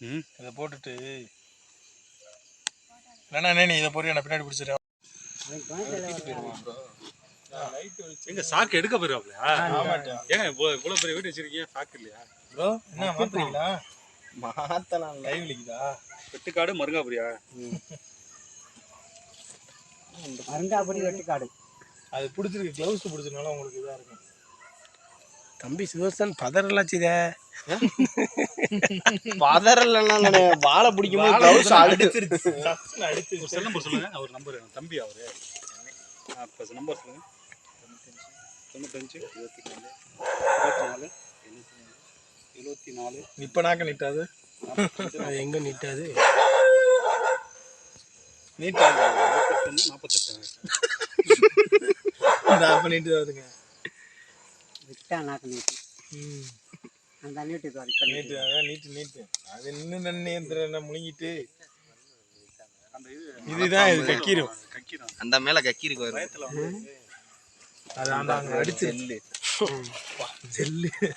ம். இதை போட்டுட்டு. வேணா நீ இதை பொறி நான் பின்னாடி பிடிச்சிடுறேன். எங்க சாக்கு எடுக்க போயிருவாப்லையா? ஏங்க இவ்வளோ பெரிய வீடு வச்சிருக்கீங்க? சாக்கு இல்லையா? ப்ரோ என்ன மாத்துறீங்களா? மாத்தலாம் லைவ் லிக்குதா வெட்டுக்காடு மருங்காபுரியா? அருங்காபடி வெட்டுக்காடு. அது பிடிச்சிருக்கு க்ளவுஸ் பிடிச்சதுனால உங்களுக்கு இதாக இருக்கும் தம்பி சுதர்சன் பதறலாம் செய்த. பதறலாம் வாழை பிடிக்கும் போது gloves அழுது அடிச்சிருச்சு. சட்டுன்னு ஒரு செல் நம்பர் சொல்லுங்க. அவர் நம்பர் தம்பி அவரு. நம்பர் சொல்லுங்க. தொண்ணூத்தஞ்சு இருபத்தி நாலு இருபத்தி நாலு எழுபத்தி நாலு. நிட்டாது? அது எங்க நிட்டாது? நீட்டாங்க நாற்பத்தொன்று நாற்பத்தெட்டு நான் பண்ணிட்டு வருதுங்க விட்டா நாக்கு நீட்டு? ம். அந்த நீட்டு இது நீட்டு அதான் நீட்டு நீட்டு. அது இன்னும் நன்னே என்ன முழுங்கிட்டு? அந்த இது இதுதான் இது கக்கீரும் அந்த மேல கக்கீருக்கு வரும். அது அந்த அங்க அடிச்சு ஜெல்லு